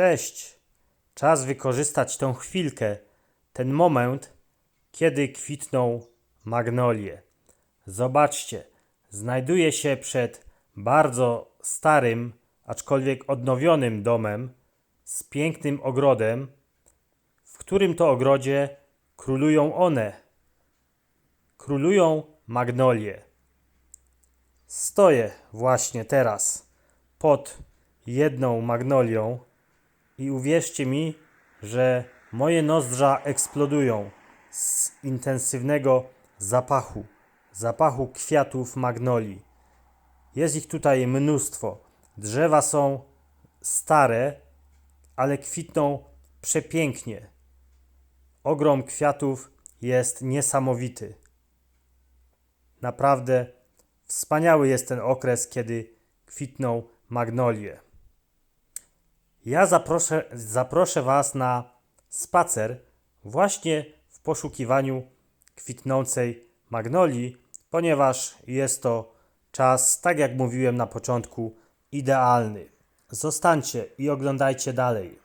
Cześć. Czas wykorzystać tą chwilkę, ten moment, kiedy kwitną magnolie. Zobaczcie, znajduję się przed bardzo starym, aczkolwiek odnowionym domem z pięknym ogrodem, w którym to ogrodzie królują one. Królują magnolie. Stoję właśnie teraz pod jedną magnolią i uwierzcie mi, że moje nozdrza eksplodują z intensywnego zapachu, zapachu kwiatów magnolii. Jest ich tutaj mnóstwo. Drzewa są stare, ale kwitną przepięknie. Ogrom kwiatów jest niesamowity. Naprawdę wspaniały jest ten okres, kiedy kwitną magnolie. Ja zaproszę, zaproszę Was na spacer właśnie w poszukiwaniu kwitnącej magnolii, ponieważ jest to czas, tak jak mówiłem na początku, idealny. Zostańcie i oglądajcie dalej.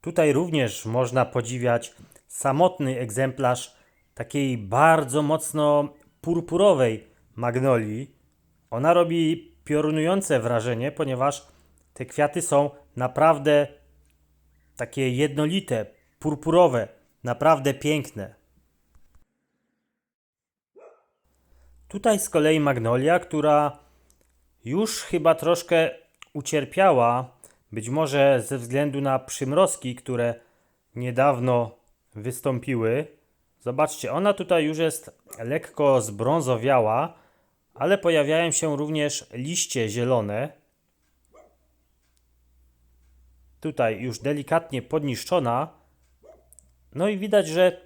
Tutaj również można podziwiać samotny egzemplarz takiej bardzo mocno purpurowej magnolii. Ona robi piorunujące wrażenie, ponieważ te kwiaty są naprawdę takie jednolite, purpurowe, naprawdę piękne. Tutaj z kolei magnolia, która już chyba troszkę ucierpiała, być może ze względu na przymrozki, które niedawno wystąpiły. Zobaczcie, ona tutaj już jest lekko zbrązowiała, ale pojawiają się również liście zielone. Tutaj już delikatnie podniszczona. No i widać, że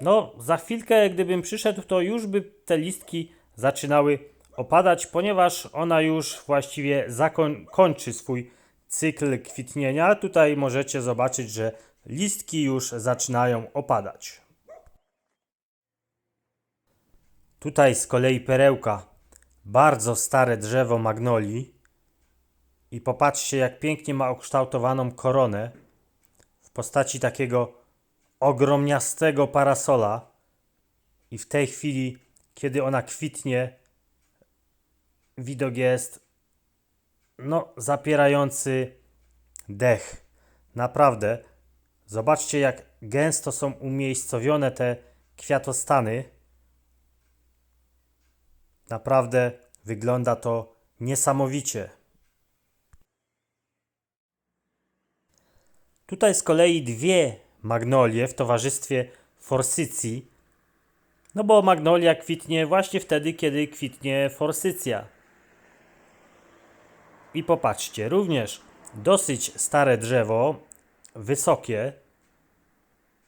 no, za chwilkę, gdybym przyszedł, to już by te listki zaczynały opadać, ponieważ ona już właściwie zakoń- kończy swój cykl kwitnienia. Tutaj możecie zobaczyć, że listki już zaczynają opadać. Tutaj z kolei perełka. Bardzo stare drzewo magnolii. I popatrzcie, jak pięknie ma ukształtowaną koronę w postaci takiego ogromniastego parasola. I w tej chwili, kiedy ona kwitnie, widok jest no, zapierający dech. Naprawdę. Zobaczcie, jak gęsto są umiejscowione te kwiatostany. Naprawdę wygląda to niesamowicie. Tutaj z kolei dwie magnolie w towarzystwie forsycji. No bo magnolia kwitnie właśnie wtedy, kiedy kwitnie forsycja. I popatrzcie, również dosyć stare drzewo, wysokie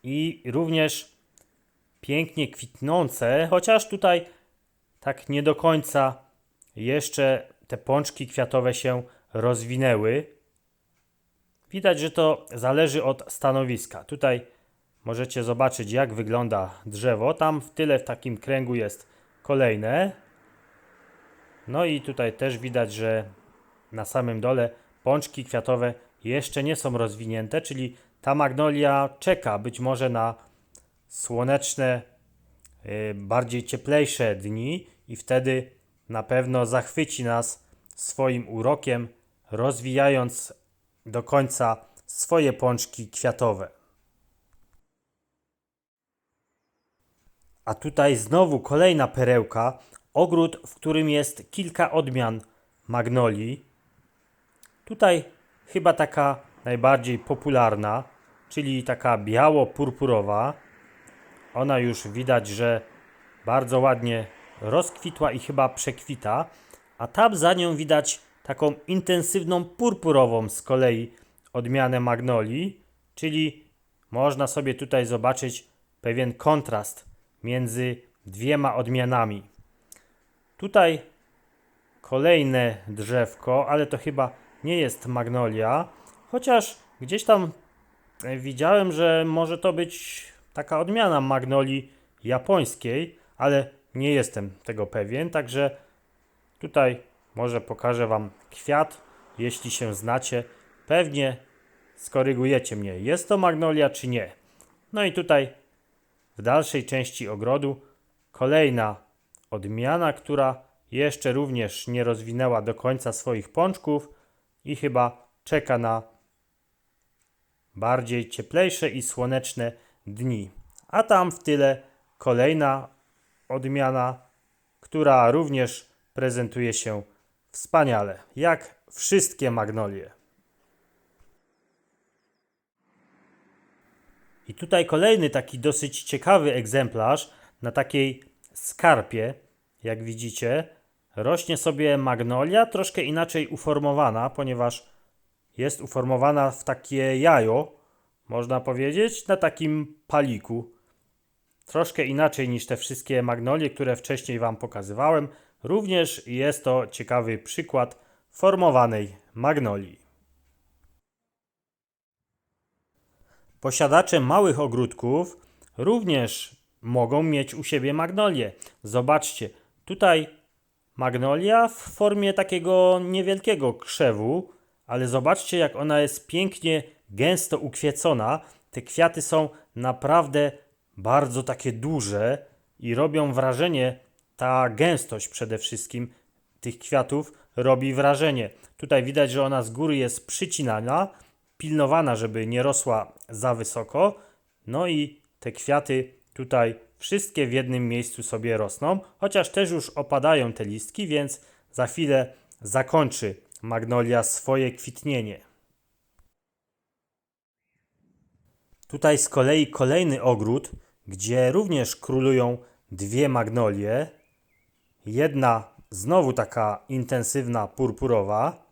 i również pięknie kwitnące, chociaż tutaj tak nie do końca jeszcze te pączki kwiatowe się rozwinęły. Widać, że to zależy od stanowiska. Tutaj możecie zobaczyć, jak wygląda drzewo. Tam w tyle w takim kręgu jest kolejne. No i tutaj też widać, że na samym dole pączki kwiatowe jeszcze nie są rozwinięte, czyli ta magnolia czeka być może na słoneczne, bardziej cieplejsze dni i wtedy na pewno zachwyci nas swoim urokiem, rozwijając do końca swoje pączki kwiatowe. A tutaj znowu kolejna perełka, ogród, w którym jest kilka odmian magnolii. Tutaj chyba taka najbardziej popularna, czyli taka biało-purpurowa. Ona już widać, że bardzo ładnie rozkwitła i chyba przekwita, a tam za nią widać taką intensywną purpurową z kolei odmianę magnolii, czyli można sobie tutaj zobaczyć pewien kontrast między dwiema odmianami. Tutaj kolejne drzewko, ale to chyba nie jest magnolia, chociaż gdzieś tam e, widziałem, że może to być taka odmiana magnolii japońskiej, ale nie jestem tego pewien, także tutaj Może pokażę Wam kwiat, jeśli się znacie. Pewnie skorygujecie mnie, jest to magnolia czy nie. No i tutaj w dalszej części ogrodu kolejna odmiana, która jeszcze również nie rozwinęła do końca swoich pączków i chyba czeka na bardziej cieplejsze i słoneczne dni. A tam w tyle kolejna odmiana, która również prezentuje się wspaniale, jak wszystkie magnolie. I tutaj kolejny taki dosyć ciekawy egzemplarz na takiej skarpie, jak widzicie, rośnie sobie magnolia, troszkę inaczej uformowana, ponieważ jest uformowana w takie jajo, można powiedzieć, na takim paliku. Troszkę inaczej niż te wszystkie magnolie, które wcześniej Wam pokazywałem. Również jest to ciekawy przykład formowanej magnolii. Posiadacze małych ogródków również mogą mieć u siebie magnolie. Zobaczcie, tutaj magnolia w formie takiego niewielkiego krzewu, ale zobaczcie, jak ona jest pięknie, gęsto ukwiecona. Te kwiaty są naprawdę bardzo takie duże i robią wrażenie, ta gęstość przede wszystkim tych kwiatów robi wrażenie. Tutaj widać, że ona z góry jest przycinana, pilnowana, żeby nie rosła za wysoko. No i te kwiaty tutaj wszystkie w jednym miejscu sobie rosną, chociaż też już opadają te listki, więc za chwilę zakończy magnolia swoje kwitnienie. Tutaj z kolei kolejny ogród, gdzie również królują dwie magnolie. Jedna znowu taka intensywna, purpurowa.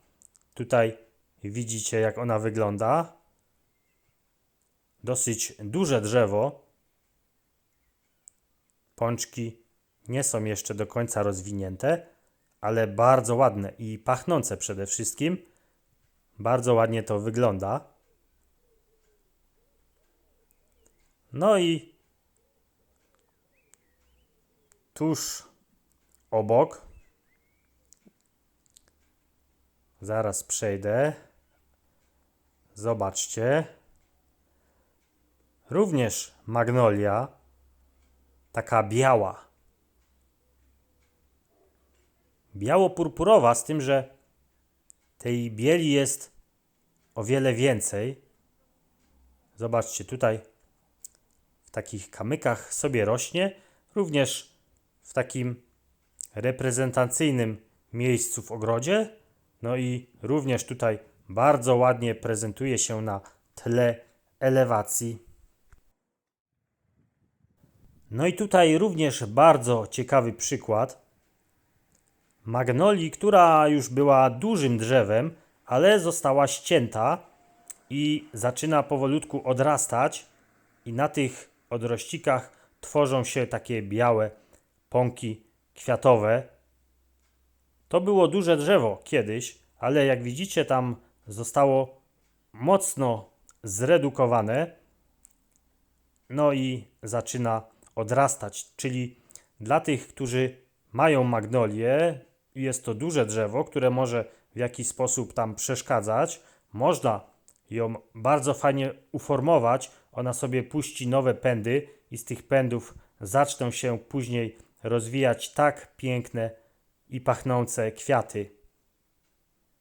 Tutaj widzicie, jak ona wygląda. Dosyć duże drzewo. Pączki nie są jeszcze do końca rozwinięte, ale bardzo ładne i pachnące przede wszystkim. Bardzo ładnie to wygląda. No i tuż obok, zaraz przejdę, zobaczcie, również magnolia, taka biała, biało-purpurowa, z tym, że tej bieli jest o wiele więcej. Zobaczcie, tutaj takich kamykach sobie rośnie, również w takim reprezentacyjnym miejscu w ogrodzie. No i również tutaj bardzo ładnie prezentuje się na tle elewacji. No i tutaj również bardzo ciekawy przykład magnolii, która już była dużym drzewem, ale została ścięta i zaczyna powolutku odrastać i na tych odrościkach tworzą się takie białe pąki kwiatowe. To było duże drzewo kiedyś, ale jak widzicie tam zostało mocno zredukowane. No i zaczyna odrastać, czyli dla tych, którzy mają magnolię, jest to duże drzewo, które może w jakiś sposób tam przeszkadzać, można ją bardzo fajnie uformować. Ona sobie puści nowe pędy i z tych pędów zaczną się później rozwijać tak piękne i pachnące kwiaty.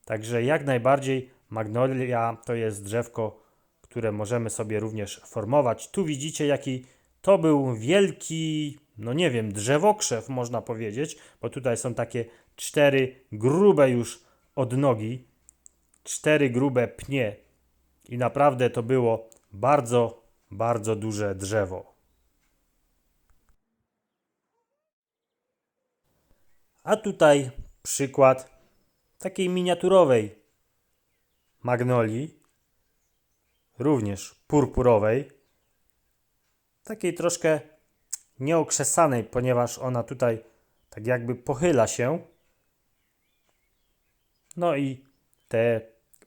Także jak najbardziej magnolia to jest drzewko, które możemy sobie również formować. Tu widzicie, jaki to był wielki, no nie wiem, drzewokrzew można powiedzieć, bo tutaj są takie cztery grube już odnogi, cztery grube pnie i naprawdę to było bardzo, bardzo duże drzewo. A tutaj przykład takiej miniaturowej magnolii, również purpurowej, takiej troszkę nieokrzesanej, ponieważ ona tutaj tak jakby pochyla się. No i te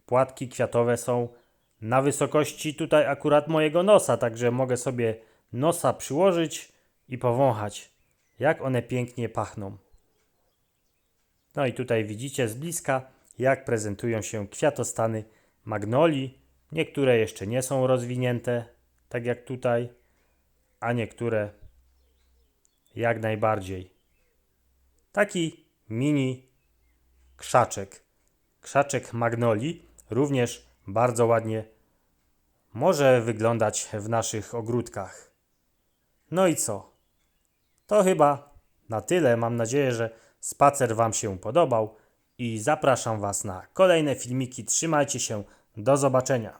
płatki kwiatowe są na wysokości tutaj akurat mojego nosa, także mogę sobie nosa przyłożyć i powąchać, jak one pięknie pachną. No i tutaj widzicie z bliska, jak prezentują się kwiatostany magnolii. Niektóre jeszcze nie są rozwinięte, tak jak tutaj, a niektóre jak najbardziej. Taki mini krzaczek. Krzaczek magnolii również bardzo ładnie może wyglądać w naszych ogródkach. No i co? To chyba na tyle. Mam nadzieję, że spacer Wam się podobał i zapraszam Was na kolejne filmiki. Trzymajcie się. Do zobaczenia.